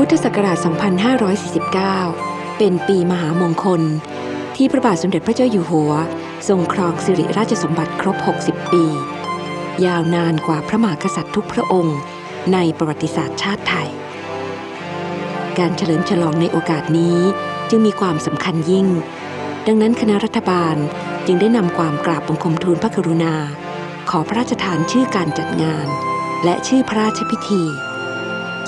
พุทธศักราช 2549 เป็นปีมหามงคล ที่พระบาทสมเด็จพระเจ้าอยู่หัว ทรงครองสิริราชสมบัติครบ 60 ปี ยาวนานกว่าพระมหากษัตริย์ทุกพระองค์ ในประวัติศาสตร์ชาติไทย การเฉลิมฉลองในโอกาสนี้จึงมีความสำคัญยิ่ง ดังนั้นคณะรัฐบาลจึงได้นำความกราบบังคมทูลพระกรุณา ขอพระราชทานชื่อการจัดงาน และชื่อพระราชพิธี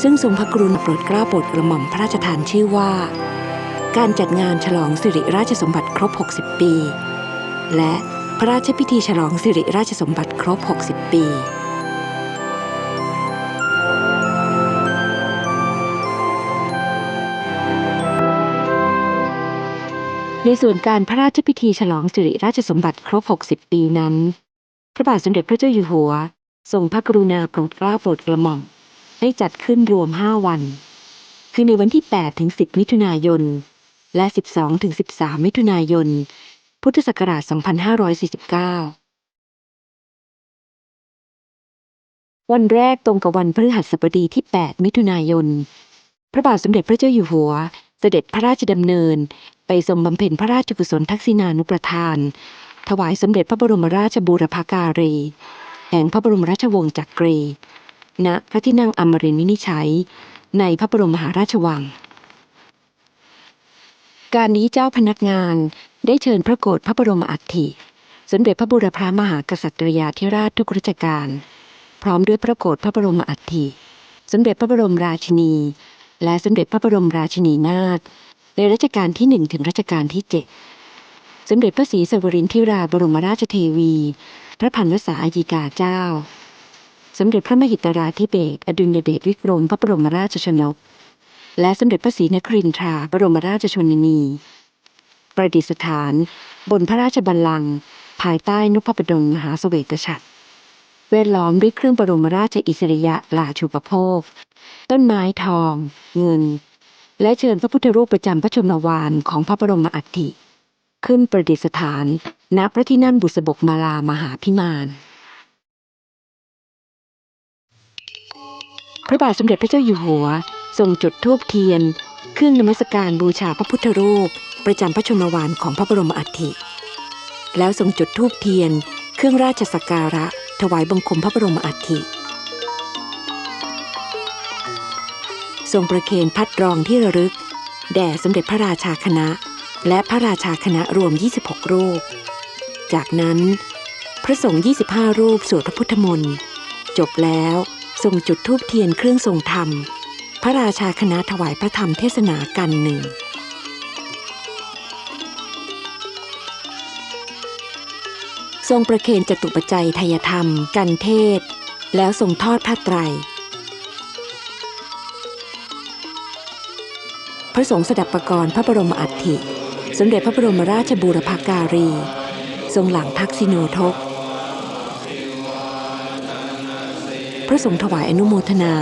ซึ่งทรงพระกรุณาโปรดเกล้าโปรดกระหม่อมพระราชทานชื่อว่า การจัดงานฉลองสิริราชสมบัติครบ 60 ปี และพระราชพิธีฉลองสิริราชสมบัติครบ 60 ปีในส่วนการพระราชพิธีฉลองสิริราชสมบัติครบ 60 ปีนั้น พระบาทสมเด็จพระเจ้าอยู่หัว ทรงพระกรุณาโปรดเกล้าโปรดกระหม่อม ให้จัดขึ้นรวม 5 วัน คือในวันที่ 8 ถึง 10 มิถุนายน และ 12 ถึง 13 มิถุนายน พุทธศักราช 2549 วันแรกตรงกับวันพฤหัสบดีที่ 8 มิถุนายน พระบาทสมเด็จพระเจ้าอยู่หัว เสด็จพระราชดำเนิน ไปทรงบำเพ็ญพระราชกุศลทักษิณานุประทาน ถวายสมเด็จพระบรมราชบูรพาการีแห่งพระบรมราชวงศ์จักรี ณพระที่นั่งอมรินทร์วินิจฉัย ในพระบรมมหาราชวัง การนี้เจ้าพนักงานได้เชิญพระโกรธพระบรมอัฐิ สมเด็จพระบุรพามหากษัตริยาธิราชทุกรัชกาลพร้อมด้วยพระโกรธพระบรมอัฐิ สมเด็จพระบรมราชินี และสมเด็จพระบรมราชินีนาถในรัชกาลที่หนึ่งถึงรัชกาลที่เจ็ดสมเด็จพระศรีสวรินทิราบรมราชเทวี พระพันวษาอายิกาเจ้า สมเด็จพระมหิตราธิเบศอดุลยเดชวิกรมพระบรมราชชนก และสมเด็จพระศรีนครินทราบรมราชชนนี ประดิษฐาน บนพระราชบัลลังก์ภายใต้นุพบดลมหาเสวตฉัตรเวทล้อมด้วยเครื่องบรมราชอิสริยะลาชูปโภค ต้นไม้ทอง เงิน และเชิญพระพุทธรูปประจำพระชนมวานของพระบรมอัฐิขึ้นประดิษฐานณพระที่นั่งบุษบกมาลามหาพิมาน พระบาทสมเด็จพระเจ้าอยู่หัว ทรงจุดธูปเทียน เครื่องนมัสการบูชาพระพุทธรูป ประจำพระชนมวานของพระบรมอัฐิ แล้วทรงจุดธูปเทียน เครื่องราชสักการะ ถวายบังคมพระบรมอัฐิ ทรงประเคนพัดรองที่ระลึก แด่สมเด็จพระราชาคณะ และพระราชาคณะรวม 26 รูป จากนั้น พระสงฆ์ 25 รูปสวดพระพุทธมนต์ จบแล้ว ทรงจุดธูปเทียนเครื่องทรงธรรม พระราชาคณะถวายพระธรรมเทศนากันหนึ่งทรงประเคนจตุปัจจัยทายธรรม กันเทศ แล้วทรงทอดผ้าไตร พระสงฆ์สดับประกรณ์พระบรมอัฐิ สมเด็จพระบรมราชบูรพาการี ทรงหลังทักษิโนทก พระสงฆ์ถวายอนุโมทนา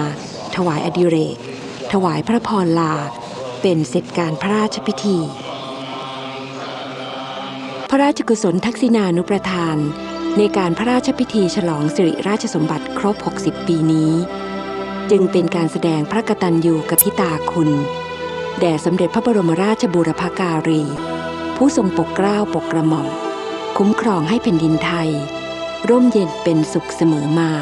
ถวายอดิเรก ถวายพระพรลา เป็นเสร็จการพระราชพิธี พระราชกุศลทักษิณานุประทาน ในการพระราชพิธีฉลองสิริราชสมบัติครบ 60 ปีนี้ จึงเป็นการแสดงพระกตัญญูกติตาคุณ แด่สมเด็จพระบรมราชบูรพาการี ผู้ทรงปกเกล้าปกกระหม่อมคุ้มครองให้แผ่นดินไทย ร่มเย็นเป็นสุขเสมอมา